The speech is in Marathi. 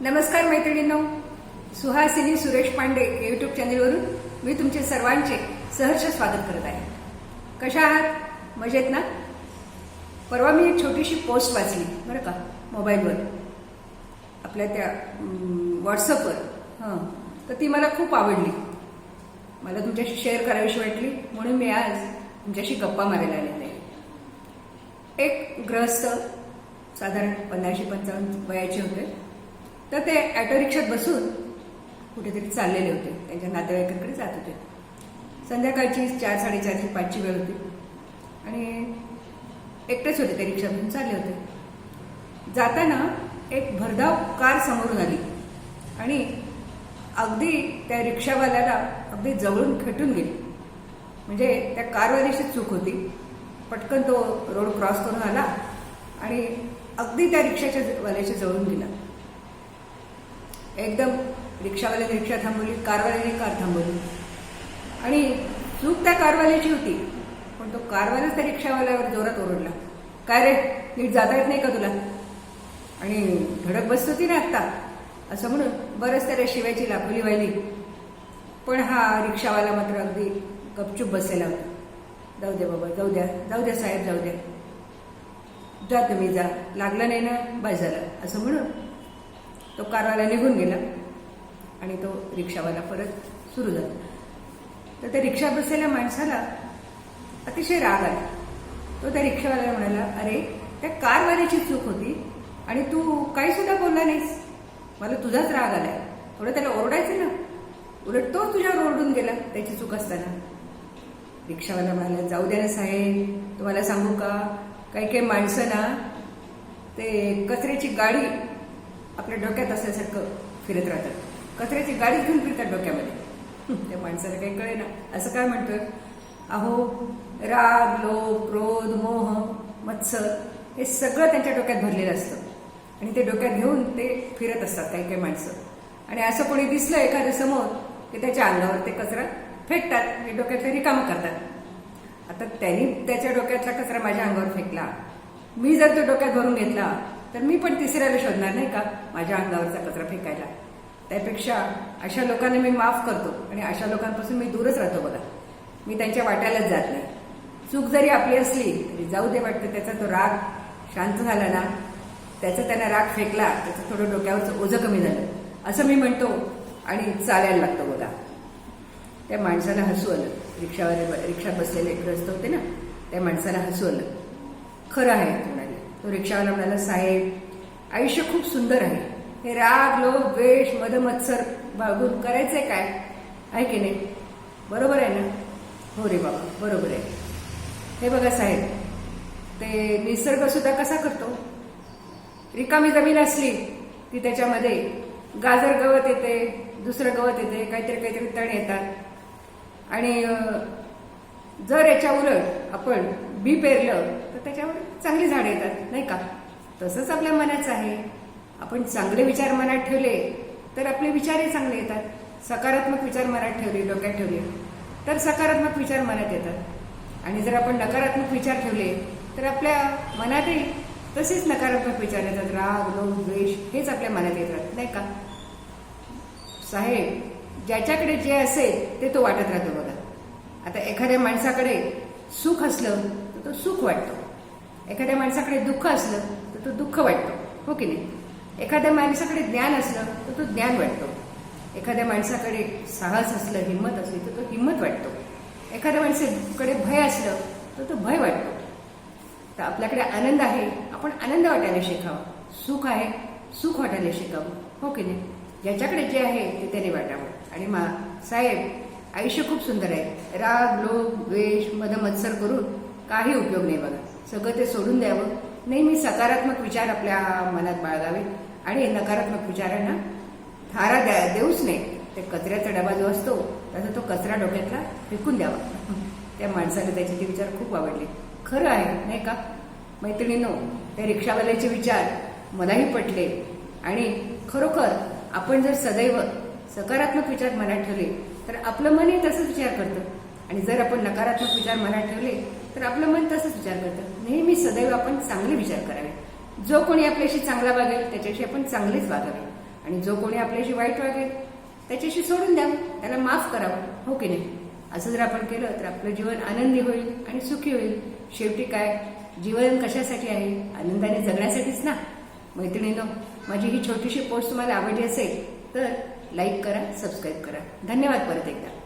नमस्कार मैत्रिणींनो. सुहासिनी सुरेश पांडे युट्यूब चॅनेलवरून मी तुमचे सर्वांचे सहर्ष स्वागत करत आहे. कशा आहात? मजेत ना? परवा मी एक छोटीशी पोस्ट वाचली बरं का? मोबाईलवर आपल्या त्या व्हॉट्सअपवर हां. तर ती मला खूप आवडली. मला तुमच्याशी शेअर करावीशी वाटली. म्हणून मी आज तुमच्याशी गप्पा मारायला आलेले आहे. एक ग्रहस्थ साधारण पंधराशे पंचावन्न वयाचे होते. तर ते ऑटो रिक्षात बसून कुठेतरी चाललेले होते. त्यांच्या नातेवाईकांकडे जात होते. संध्याकाळची चार साडेचारची पाचची वेळ होती. आणि एकटेच होते ते रिक्षामधून चालले होते. जाताना एक भरधाव कार समोरून आली. आणि अगदी त्या रिक्षावाल्याला अगदी जवळून खेटून गेली. म्हणजे त्या कारवाल्याची चूक होती. पटकन तो रोड क्रॉस करून आला आणि अगदी त्या रिक्षाच्या वाल्याच्या जवळून गेला. एकदम रिक्षावाल्याने रिक्षा थांबवली कारवाल्याने कार थांबवली. आणि चूक त्या कारवाल्याची होती पण तो कारवाल्याच त्या रिक्षावाल्यावर जोरात ओरडला. काय रे नीट जाता येत नाही का तुला? आणि धडक बसत होती ना आत्ता असं म्हणून बरंच त्याला शिवायची लाभोली व्हायली. पण हा रिक्षावाला मात्र अगदी गपचूप बसायला होता. जाऊ द्या बाबा जाऊ द्या जाऊ द्या साहेब जाऊ द्या. जा तुम्ही जा. लागलं नाही ना बाय झालं. असं म्हणून तो कारवाला निघून गेला आणि तो रिक्षावाला परत सुरू झाला. तर त्या रिक्षा बसलेल्या माणसाला अतिशय राग आला. तो त्या रिक्षावाल्याला म्हणाला अरे त्या कारवाल्याची चूक होती आणि तू काही सुद्धा बोलला नाहीस. मला तुझाच राग आलाय. थोडं त्याला ओरडायचं ना. उलट तो तुझ्यावर ओरडून गेला त्याची चूक असताना. रिक्षावाला म्हणाला जाऊ द्या ना साहेब तुम्हाला सांगू का? काही काही माणसं ना ते कचऱ्याची गाडी आपल्या डोक्यात असल्यासारखं फिरत राहतात. कचऱ्याची गाडी घेऊन फिरतात डोक्यामध्ये. त्या माणसाला काही कळे ना असं काय म्हणतोय? अहो राग लोभ क्रोध मोह मत्सर हे सगळं त्यांच्या डोक्यात भरलेलं असतं. आणि ते डोक्यात घेऊन ते फिरत असतात काही काही माणसं. आणि असं कोणी दिसलं एखाद्या समोर की त्याच्या अंगावर ते कचरा फेकतात हे डोक्यातले रिकामं करतात. आता त्यांनी त्याच्या डोक्यातला कचरा माझ्या अंगावर फेकला. मी जर तो डोक्यात भरून घेतला तर मी पण तिसऱ्याला शोधणार नाही का? माझ्या अंगावरचा कचरा फेकायला. त्यापेक्षा अशा लोकांना मी माफ करतो आणि अशा लोकांपासून मी दूरच राहतो बघा. मी त्यांच्या वाट्यालाच जात नाही. चूक जरी आपली असली तरी जाऊ दे वाटतं त्याचा तो राग शांत झाला ना? त्याचा त्यानं राग फेकला त्याचं थोडं डोक्यावरचं ओझं कमी झालं. असं मी म्हणतो आणि चालायला लागतो बघा. त्या माणसाला हसू आलं. रिक्षावर रिक्षात बसलेले ग्रस्त होते ना? त्या माणसाला हसू आलं. खरं आहे तो रिक्षावाला म्हणाला साहेब आयुष्य खूप सुंदर आहे. हे राग लोभ द्वेष मदमत्सर बागून करायचंय काय? आहे की नाही? बरोबर आहे ना? हो रे बाबा बरोबर आहे. हे बघा साहेब ते निसर्ग सुद्धा कसा करतो? रिकामी जमीन असली की त्याच्यामध्ये गाजर गवत येते दुसरं गवत येते काहीतरी काहीतरी तण येतात. आणि जर याच्या उलट आपण बी पेरलं तर त्याच्यावर चांगली झाडं येतात नाही का? तसंच आपल्या मनाचं आहे. आपण चांगले विचार मनात ठेवले तर आपले विचारही चांगले येतात. सकारात्मक विचार मनात ठेवले डोक्यात ठेवले तर सकारात्मक विचार मनात येतात. आणि जर आपण नकारात्मक विचार ठेवले तर आपल्या मनातही तसेच नकारात्मक विचार येतात. राग लोभ द्वेष हेच आपल्या मनात येतात नाही का? साहेब ज्याच्याकडे जे असेल ते तो वाटत राहतो बघा. आता एखाद्या माणसाकडे सुख असलं तर तो सुख वाटतो. एखाद्या माणसाकडे दुःख असलं तर तो दुःख वाटतो. हो की नाही? एखाद्या माणसाकडे ज्ञान असलं तर तो ज्ञान वाटतो. एखाद्या माणसाकडे साहस असलं हिंमत असली तर तो हिंमत वाटतो. एखाद्या माणसाकडे भय असलं तर तो भय वाटतो. तर आपल्याकडे आनंद आहे आपण आनंद वाटायला शिकावं. सुख आहे सुख वाटायला शिकावं. हो की नाही? ज्याच्याकडे जे आहे ते त्याने वाटावं. आणि मा साहेब आयुष्य खूप सुंदर आहे. राग लोभ द्वेष मदमत्सर करून काही उपयोग नाही बघा. सगळं ते सोडून द्यावं. नेहमी सकारात्मक विचार आपल्या मनात बाळगावे. आणि नकारात्मक विचारांना थारा द्या देऊच नाही ते कचऱ्याचा डबा जो असतो त्याचा तो कचरा डोक्यातला फेकून द्यावा. त्या माणसाने त्याचे ते विचार खूप आवडले. खरं आहे नाही का? मैत्रिणींनो त्या रिक्षावाल्याचे विचार मलाही पटले. आणि खरोखर आपण जर सदैव सकारात्मक विचार मनात ठेवले तर आपलं मनही तसंच विचार करतं. आणि जर आपण नकारात्मक विचार मनात ठेवले तर आपलं मन तसंच विचार करतं. नेहमी सदैव आपण चांगले विचार करावे. जो कोणी आपल्याशी चांगला वागेल त्याच्याशी आपण चांगलेच वागावे. आणि जो कोणी आपल्याशी वाईट वागेल त्याच्याशी सोडून द्यावं. त्याला माफ करावं. हो की नाही? असं जर आपण केलं तर आपलं जीवन आनंदी होईल आणि सुखी होईल. शेवटी काय? जीवन कशासाठी आहे? आनंदाने जगण्यासाठीच ना? मैत्रिणीनो माझी ही छोटीशी पोस्ट तुम्हाला आवडली असेल तर लाईक करा सबस्क्राईब करा. धन्यवाद परत एकदा.